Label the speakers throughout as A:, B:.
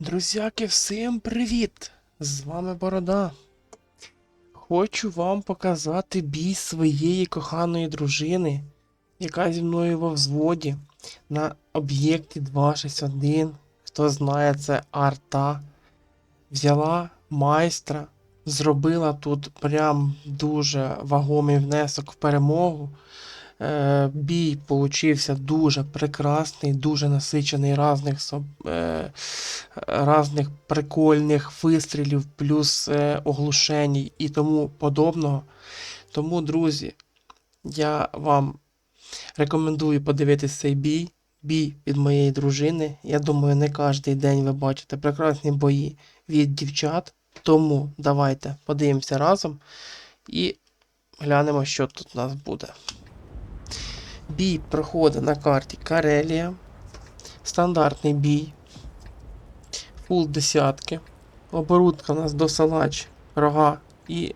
A: Друзяки, всім привіт! З вами Борода. Хочу вам показати бій своєї коханої дружини, яка зі мною во взводі на об'єкті 261. Хто знає, це арта. Взяла майстра, зробила тут прям дуже вагомий внесок в перемогу. Е, бій получився дуже прекрасний, дуже насичений разних, соб- е, разних прикольних вистрілів, плюс е, оглушень і тому подобного. Тому, друзі, я вам рекомендую подивитись цей бій. Бій від моєї дружини. Я думаю, не кожен день ви бачите прекрасні бої від дівчат. Тому давайте подивимося разом і глянемо, що тут у нас буде. Бій проходить на карті Карелія. Стандартний бій. Фул десятки. Оборудка у нас досалач, рога і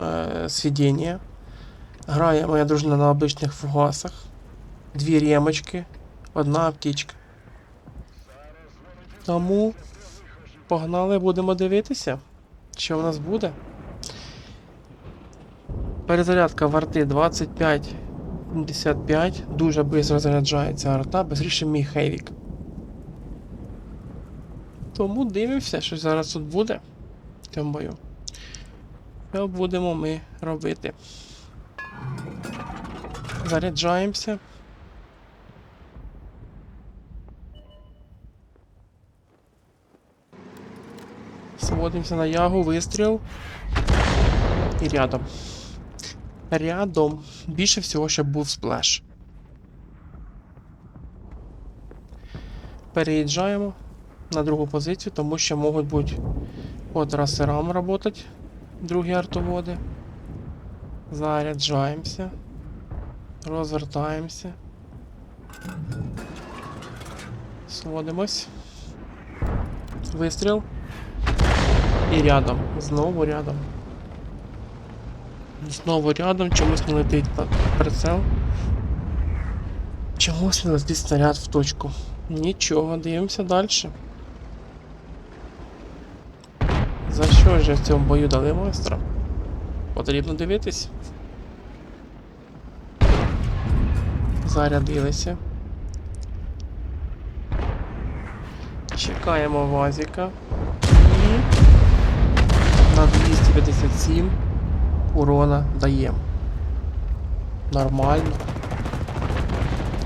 A: е, свідіння. Грає моя дружина на обичних фугасах. Дві ремочки, одна аптечка. Тому погнали, будемо дивитися, що в нас буде. Перезарядка варти 25 75. Дуже швидко заряджається арта, безріше мій хейвік. Тому дивимося, що зараз тут буде цьому бою. Що будемо ми робити? Заряджаємося. Сводимося на ягу, вистріл. І рядом. Рядом. Більше всього, щоб був сплеш. Переїжджаємо на другу позицію, тому що можуть бути по трасерам працювати другі артоводи. Заряджаємося. Розвертаємося. Сводимось. Вистріл. І рядом. Знову рядом. Знову рядом, чомусь не летить прицел. Чомусь не летить снаряд в точку. Нічого, дивимося далі. За що ж в цьому бою дали майстра? Потрібно дивитись. Зарядилися. Чекаємо вазіка. І на 257 урона даємо. Нормально.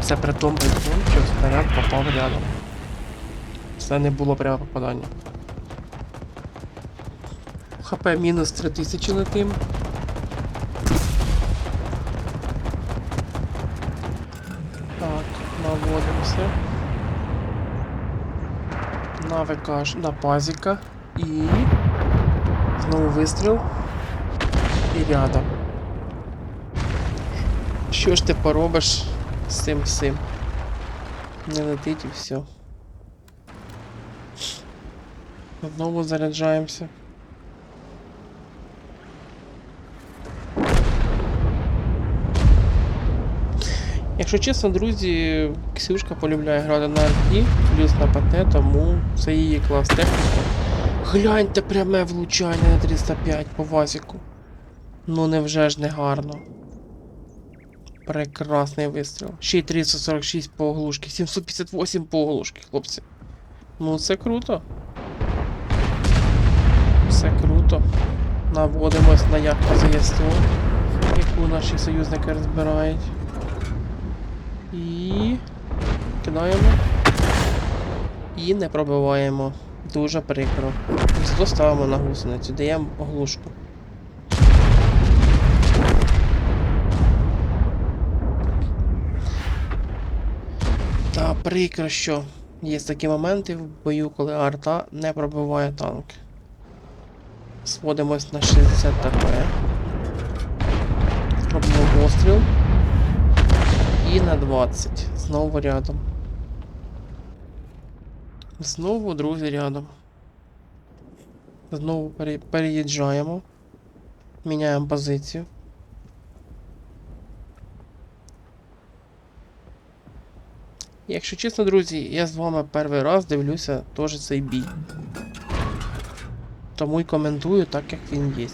A: Це при тому, що снаряд попав рядом. Це не було прямо попадання. ХП мінус 3000 летим. Так, наводимося. На ВК, на пазіка. І. Знову вистріл. І рядом. Що ж ти поробиш з цим всім? Не летить і все. Знову заряджаємося. Якщо чесно, друзі, Ксюшка полюбляє грати на арті, плюс на ПТ, тому це її клас техніка. Гляньте пряме влучання на 305 по вазіку. Ну невже ж не гарно. Прекрасний вистріл. Ще й 346 по оглушки, 758 по оглушки, хлопці. Ну це круто. Все круто. Наводимось на яхту ЗСТО, яку наші союзники розбирають. І. Кидаємо. І не пробиваємо. Дуже прикро. Зато на гусеницю, даємо оглушку. Прикро, що є такі моменти в бою, коли арта не пробиває танки. Сводимось на 60 ТП. Робимо постріл. І на 20. Знову рядом. Знову, друзі, рядом. Знову пере- переїжджаємо. Міняємо позицію. Якщо чесно, друзі, я з вами перший раз дивлюся теж цей бій. Тому й коментую так, як він є.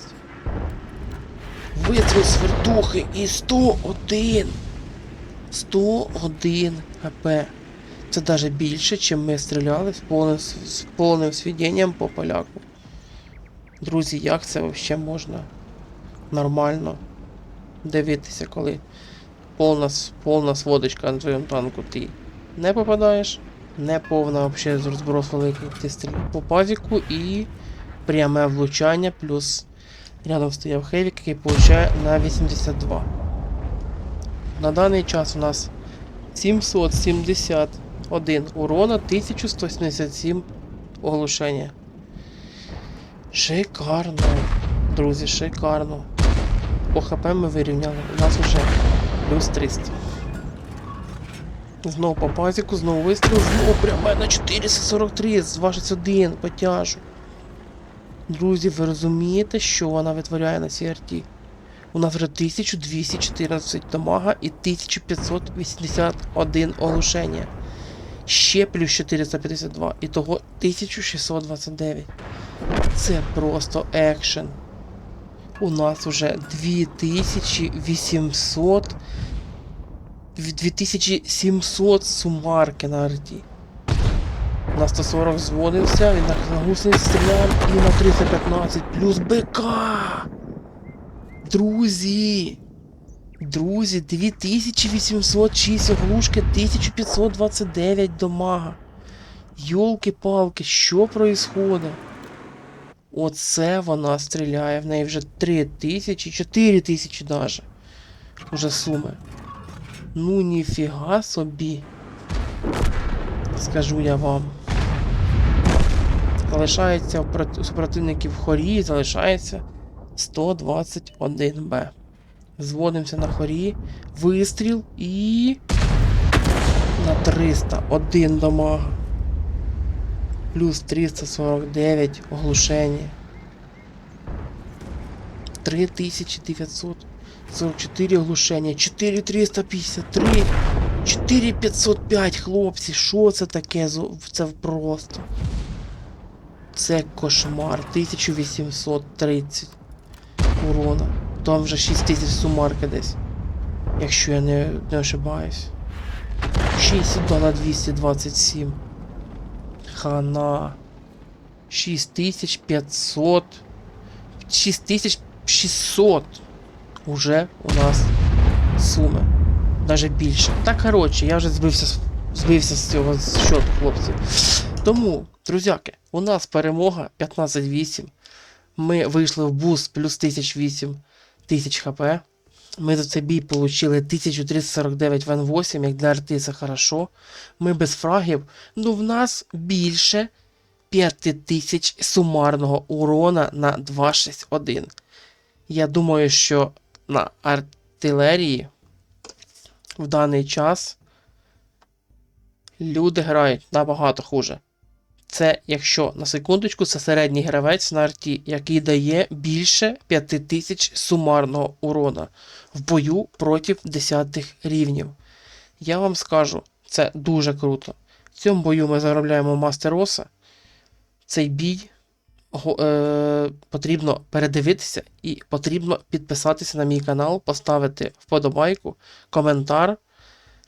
A: Вистріл свердухи і 101! 101 хп. Це навіть більше, чим ми стріляли з повним, з повним свідінням по поляку. Друзі, як це взагалі можна нормально дивитися, коли повна, повна сводочка на твоєму танку ти не попадаєш, не повна взагалі розброс великий, ти стріляєш по пазіку і пряме влучання, плюс рядом стояв Хевік, який получає на 82. На даний час у нас 771 урона, 1177 оглушення. Шикарно, друзі, шикарно. По ХП ми вирівняли. У нас вже плюс 300. Знову по пазіку, знову вистріл, знову пряме на 443 з 21 потяжу. Друзі, ви розумієте, що вона витворяє на CRT? У нас вже 1214 дамага і 1581 оглушення. Ще плюс 452. І того 1629. Це просто екшен. У нас уже 2800 2700 сумарки на арті. На 140 зводився, він на гусениць стріляв і на 315 плюс БК. Друзі. Друзі, 2806 оглушки, 1529 домага. Йолки-палки, що происходить? Оце вона стріляє, в неї вже 3000, 4000 даже. Уже суми. Ну ніфіга собі. Скажу я вам. Залишається у прот- супротивників хорі, залишається 121 Б. Зводимося на хорі. Вистріл і. На 300. Один дамага. Плюс 349 оглушення. 3944 оглушення. 4353. 4505, хлопці. Що це таке? Це просто. Це кошмар. 1830 урона. Там вже 6000 сумарки десь. Якщо я не, не ошибаюсь. 60 на 227. Хана. 6500. 6600. Уже у нас суми. Даже більше. Так, коротше, я вже збився, з- збився з цього щоту, хлопці. Тому, друзяки, у нас перемога 15-8. Ми вийшли в буст плюс 1008 тисяч хп. Ми за цей бій отримали 1349 в Н8, як для це хорошо. Ми без фрагів. Ну в нас більше 5000 сумарного урона на 261. Я думаю, що на артилерії в даний час люди грають набагато хуже. Це, якщо на секундочку, це середній гравець на арті, який дає більше 5000 сумарного урона в бою проти 10 рівнів. Я вам скажу, це дуже круто. В цьому бою ми заробляємо мастероса. Цей бій е, потрібно передивитися і потрібно підписатися на мій канал, поставити вподобайку, коментар.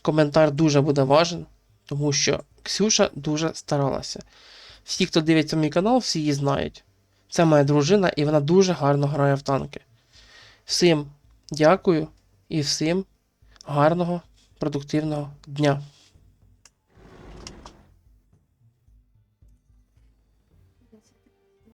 A: Коментар дуже буде важен, тому що Ксюша дуже старалася. Всі, хто дивиться мій канал, всі її знають. Це моя дружина, і вона дуже гарно грає в танки. Всім дякую і всім гарного, продуктивного дня.